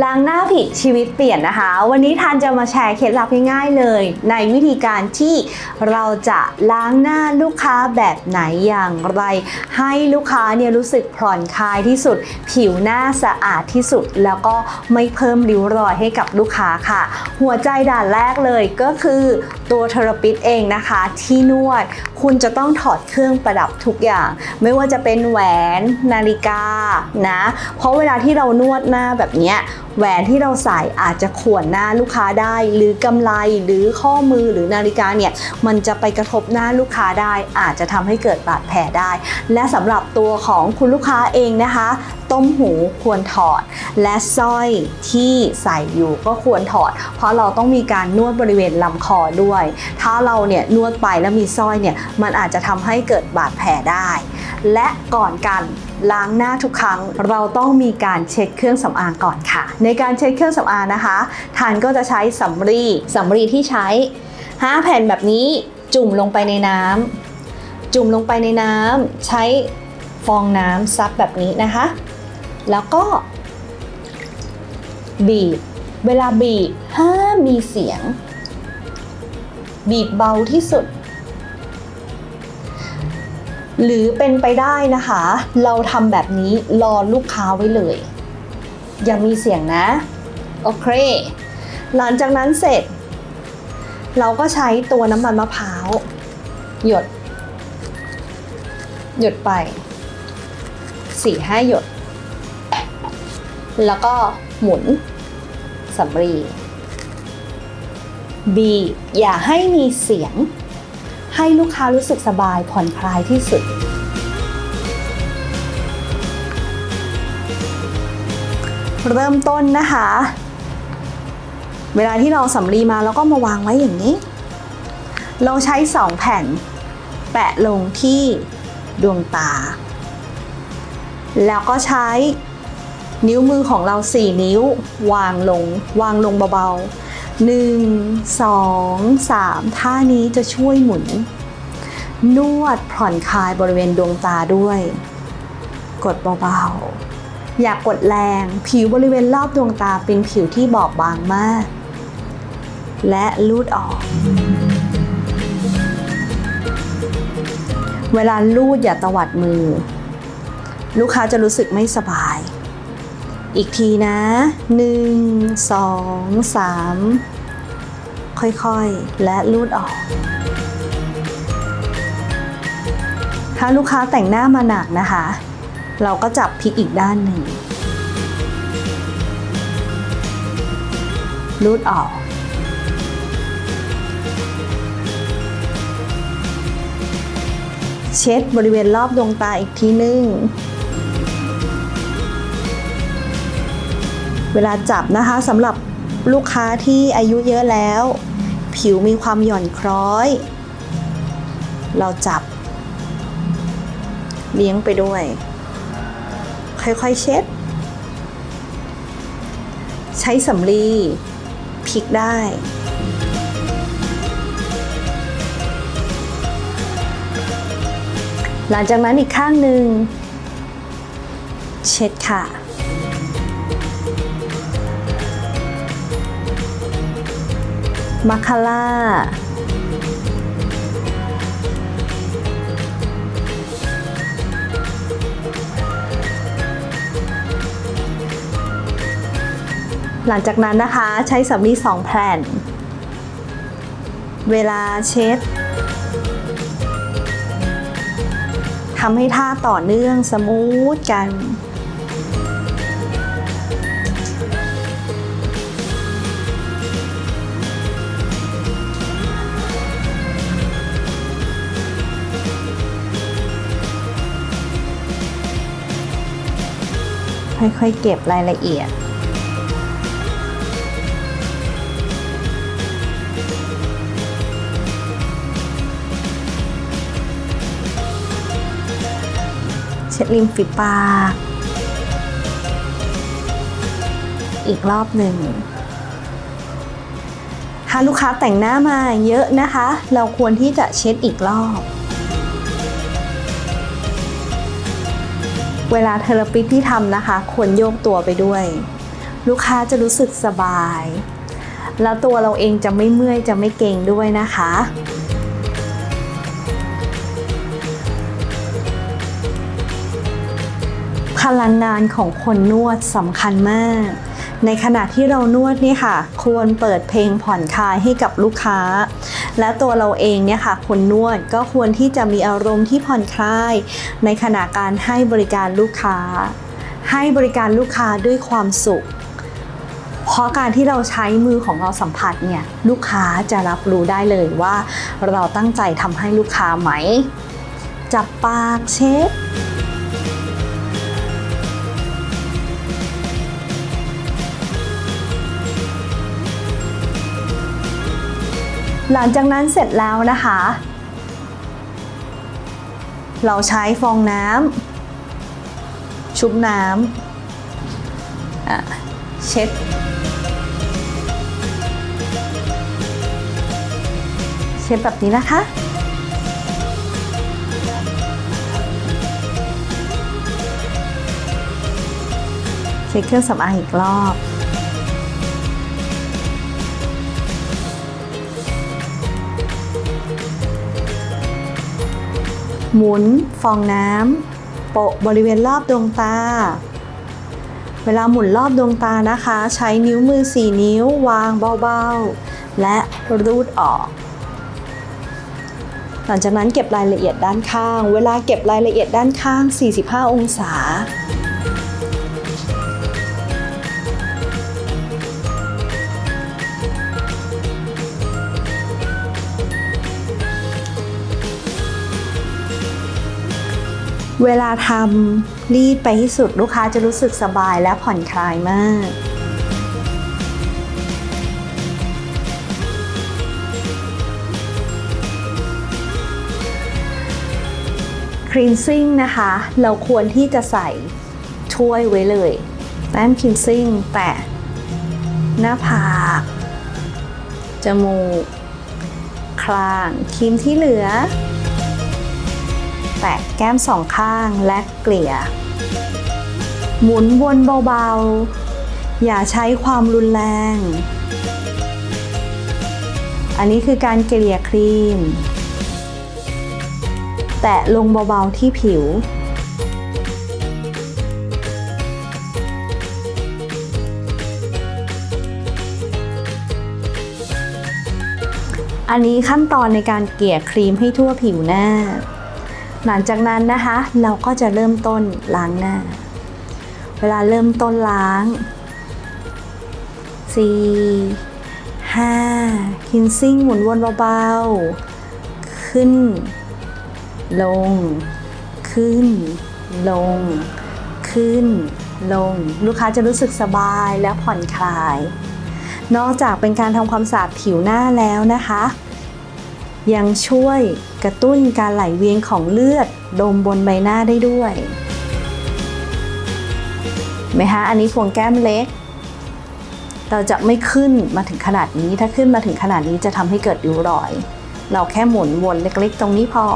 ล้างหน้าผิดชีวิตเปลี่ยนนะคะ วันนี้ทานจะมาแชร์เคล็ดลับง่ายๆเลย ในวิธีการที่เราจะล้างหน้าลูกค้าแบบไหนอย่างไร ให้ลูกค้าเนี่ยรู้สึกผ่อนคลายที่สุด ผิวหน้าสะอาดที่สุด แล้วก็ไม่เพิ่มริ้วรอยให้กับลูกค้าค่ะ หัวใจด่านแรกเลยก็คือตัวเทอราปิสเองนะคะ ที่นวดคุณจะต้องถอดเครื่องประดับทุกอย่าง ไม่ว่าจะเป็นแหวนนาฬิกานะ เพราะเวลาที่เรานวดหน้าแบบเนี้ยแหวนที่เราใส่อาจจะข่วนหน้าลูกค้าได้ หรือกำไลหรือข้อมือหรือนาฬิกาเนี่ยมันจะไปกระทบหน้าลูกค้าได้ อาจจะทำให้เกิดบาดแผลได้ และสำหรับตัวของคุณลูกค้าเองนะคะ ต้มหูควรถอด และสร้อยที่ใส่อยู่ก็ควรถอด เพราะเราต้องมีการนวดบริเวณลำคอด้วย ถ้าเราเนี่ยนวดไปแล้วมีสร้อยเนี่ยมันอาจจะทำให้เกิดบาดแผลได้ และก่อนการ ล้างหน้าทุกครั้ง เราต้องมีการเช็ดเครื่องสำอางก่อนค่ะ ในการเช็ดเครื่องสำอางนะคะทานก็จะใช้สำลีสำลีที่ใช้5แผ่นแบบนี้จุ่มลงไปในน้ำจุ่มลงไปในน้ำใช้ฟองน้ำซับแบบนี้นะคะ แล้วก็ บีบ เวลาบีบห้ามมีเสียง บีบเบาที่สุด หรือเป็นไปได้นะคะ เราทำแบบนี้รอลูกค้าไว้เลย อย่ามีเสียงนะ โอเค หลังจากนั้นเสร็จ เราก็ใช้ตัวน้ำมันมะพร้าว หยด หยดไปสี่ห้าหยด แล้วก็หมุนสำลีบีอย่าให้มีเสียง ให้ลูกค้ารู้สึกสบายผ่อนคลายที่สุด เริ่มต้นนะคะ เวลาที่เราสำลีมาแล้วก็มาวางไว้อย่างนี้ เราใช้สองแผ่น แปะลงที่ดวงตา แล้วก็ใช้นิ้วมือของเรา 4 นิ้ว วางลง วางลงเบาๆ 1 2 3 ท่านี้จะช่วยหมุน นวดผ่อนคลายบริเวณดวงตาด้วย กดเบาๆ อย่ากกดแรง ผิวบริเวณรอบดวงตาเป็นผิวที่บอบบางมาก และลูดออก เวลาลูดอย่าตวัดมือ ลูกค้าจะรู้สึกไม่สบายอีกทีนะ 1 2 3 ค่อยๆ และลูดออก ถ้าลูกค้าแต่งหน้ามาหนักนะคะ เราก็จับพลิกอีกด้านหนึ่งลูดออก เช็ดบริเวณรอบดวงตาอีกทีนึง เวลาจับนะคะสำหรับ ลูกค้าที่อายุเยอะแล้ว ผิวมีความหย่อนคล้อย เราจับ เลี้ยงไปด้วย ค่อยๆเช็ด ใช้สำลีพลิกได้หลังจากนั้นอีกข้างหนึ่ง เช็ดค่ะ มาคาร่าหลังจากนั้นนะคะใช้สำลีสองแผ่น เวลาเช็ดทำให้ท่าต่อเนื่องสมูทกัน ค่อยๆ เก็บรายละเอียด เช็ดริมฝีปาก อีกรอบหนึ่งถ้าลูกค้าแต่งหน้ามาเยอะนะคะ เราควรที่จะเช็ดอีกรอบ เวลาเทเลปิสที่ทำนะคะควรโยกตัวไปด้วย ลูกค้าจะรู้สึกสบาย แล้วตัวเราเองจะไม่เมื่อยจะไม่เก่งด้วยนะคะพลังงานของคนนวดสำคัญมาก ในขณะที่เรานวดนี่ค่ะ ควรเปิดเพลงผ่อนคลายให้กับลูกค้า และตัวเราเองเนี่ยค่ะคนนวดก็ควรที่จะมีอารมณ์ที่ผ่อนคลาย ในขณะการให้บริการลูกค้า ให้บริการลูกค้าด้วยความสุข เพราะการที่เราใช้มือของเราสัมผัสเนี่ยลูกค้าจะรับรู้ได้เลยว่าเราตั้งใจทำให้ลูกค้าไหม จับปากเช็ด หลังจากนั้นเสร็จแล้วนะคะ เราใช้ฟองน้ำชุบน้ำเช็ดเช็ดแบบนี้นะคะ เช็ดเครื่องสำอางอีกรอบ หมุนฟองน้ำโปะบริเวณรอบดวงตา เวลาหมุนรอบดวงตานะคะ ใช้นิ้วมือ 4 นิ้ววางเบาๆ และรูดออก หลังจากนั้นเก็บรายละเอียดด้านข้าง เวลาเก็บรายละเอียดด้านข้าง 45 องศา เวลาทำรีดไปที่สุดลูกค้าจะรู้สึกสบายและผ่อนคลายมากครีนซิ่งนะคะ เราควรที่จะใส่ถ้วยไว้เลยแต้มครีนซิ่งแตะหน้าผากจมูก คลางครีมที่เหลือ แตะแก้มสองข้างและเกลี่ย หมุนวนเบาๆ อย่าใช้ความรุนแรง อันนี้คือการเกลี่ยครีม แตะลงเบาๆที่ผิวอันนี้ขั้นตอนในการเกลี่ยครีมให้ทั่วผิวหน้า หลังจากนั้นนะคะ เราก็จะเริ่มต้นล้างหน้า เวลาเริ่มต้นล้าง4 5คินซิ่งหมุนวนเบาๆ ขึ้น ลง ขึ้น ลง ขึ้น ลง ลูกค้าจะรู้สึกสบายและผ่อนคลาย นอกจากเป็นการทำความสะอาดผิวหน้าแล้วนะคะ ยังช่วยกระตุ้นการไหลเวียนของเลือดดมบนใบหน้าได้ด้วยไหมคะอันนี้พวงแก้มเล็ก เราจะไม่ขึ้นมาถึงขนาดนี้ ถ้าขึ้นมาถึงขนาดนี้จะทำให้เกิดริ้วรอย เราแค่หมุนวนเล็กๆ ตรงนี้พอ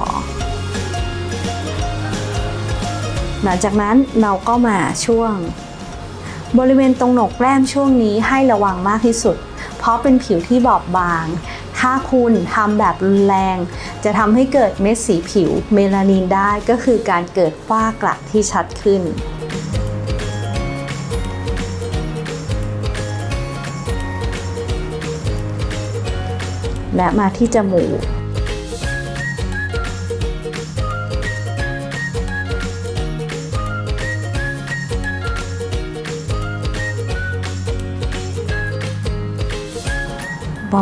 หลังจากนั้นเราก็มาช่วง บริเวณตรงหนกแก้มช่วงนี้ให้ระวังมากที่สุด เพราะเป็นผิวที่บอบบาง ถ้าคุณทำแบบรุนแรง จะทำให้เกิดเม็ดสีผิวเมลานินได้ก็คือการเกิดฝ้ากระที่ชัดขึ้นและมาที่จมูก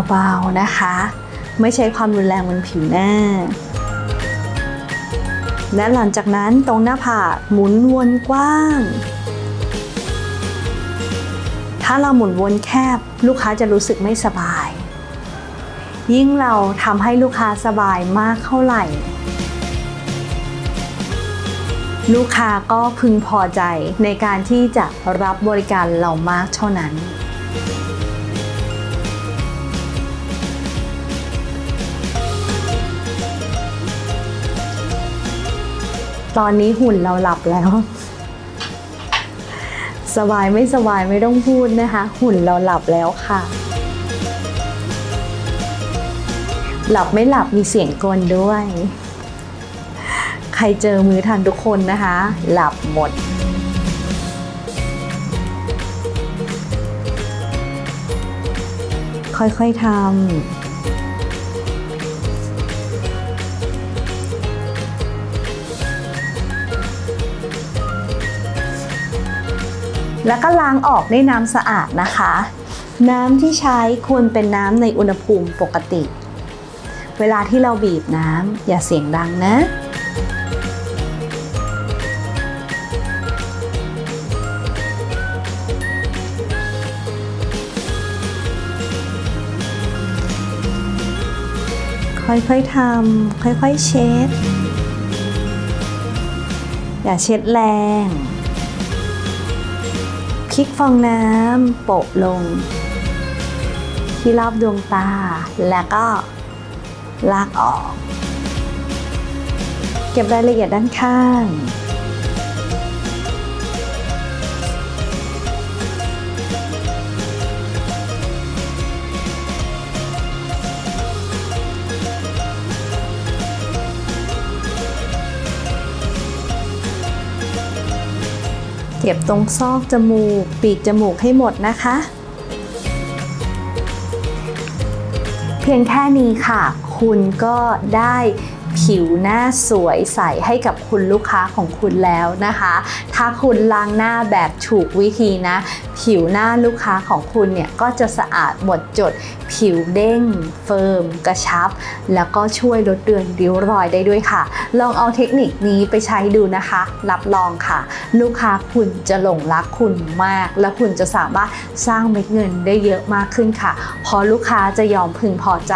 เบาๆนะคะ ไม่ใช้ความรุนแรงบนผิวหน้า และหลังจากนั้นตรงหน้าผากหมุนวนกว้าง ถ้าเราหมุนวนแคบลูกค้าจะรู้สึกไม่สบาย ยิ่งเราทำให้ลูกค้าสบายมากเท่าไหร่ ลูกค้าก็พึงพอใจในการที่จะรับบริการเรามากเท่านั้น ตอนนี้หุ่นเราหลับแล้ว สบายไม่สบายไม่ต้องพูดนะคะ หุ่นเราหลับแล้วค่ะ หลับไม่หลับมีเสียงกลด้วย ใครเจอมือทันทุกคนนะคะ หลับหมดค่อยๆทำ แล้วก็ล้างออกด้วยน้ำสะอาดนะคะ น้ำที่ใช้ควรเป็นน้ำในอุณหภูมิปกติ เวลาที่เราบีบน้ำอย่าเสียงดังนะค่อยๆทำค่อยๆเช็ด อย่าเช็ดแรง คลิกฟองน้ำโปะลง ที่รอบดวงตา แล้วก็ลากออก เก็บรายละเอียดด้านข้าง เก็บตรงซอกจมูก ปีกจมูกให้หมดนะคะ เพียงแค่นี้ค่ะ คุณก็ได้ผิวหน้าสวยใสให้กับคุณลูกค้าของคุณแล้วนะคะ ถ้าคุณล้างหน้าแบบถูกวิธีนะผิวหน้าลูกค้าของคุณเนี่ยก็จะสะอาดหมดจด ผิวเด้ง เฟิร์ม กระชับ แล้วก็ช่วยลดเดือนริ้วรอยได้ด้วยค่ะ ลองเอาเทคนิคนี้ไปใช้ดูนะคะ รับรองค่ะ ลูกค้าคุณจะหลงรักคุณมาก และคุณจะสามารถสร้างเม็ดเงินได้เยอะมากขึ้นค่ะเพราะลูกค้าจะยอมพึงพอใจ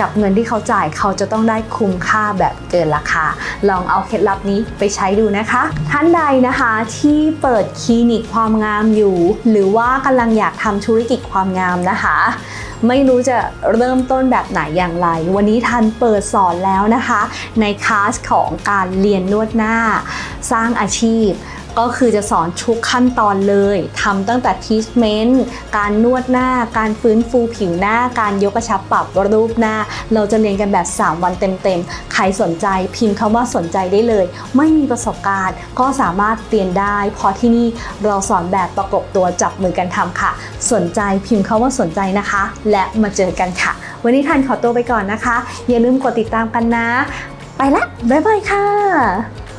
กับเงินที่เขาจ่ายเขาจะต้องได้คุ้มค่าแบบเกินราคา ลองเอาเคล็ดลับนี้ไปใช้ดูนะคะ ท่านใดนะคะที่เปิดคลินิกความงามอยู่หรือว่ากำลังอยากทำธุรกิจความงามนะคะ ไม่รู้จะเริ่มต้นแบบไหนอย่างไร วันนี้ทันเปิดสอนแล้วนะคะ ในคลาสของการเรียนนวดหน้า สร้างอาชีพ ก็คือจะสอนทุกขั้นตอนเลยทำตั้งแต่ทีสเมนต์การนวดหน้า การฟื้นฟูผิวหน้า การยกกระชับปรับรูปหน้า เราจะเรียนกันแบบ 3 วันเต็มๆ ใครสนใจพิมพ์คำว่าสนใจได้เลย ไม่มีประสบการณ์ก็สามารถเรียนได้ เพราะที่นี่เราสอนแบบประกบตัวจับมือกันทำค่ะ สนใจพิมพ์คำว่าสนใจนะคะ และมาเจอกันค่ะ วันนี้ทันขอตัวไปก่อนนะคะ อย่าลืมกดติดตามกันนะ ไปละบ๊ายบายค่ะ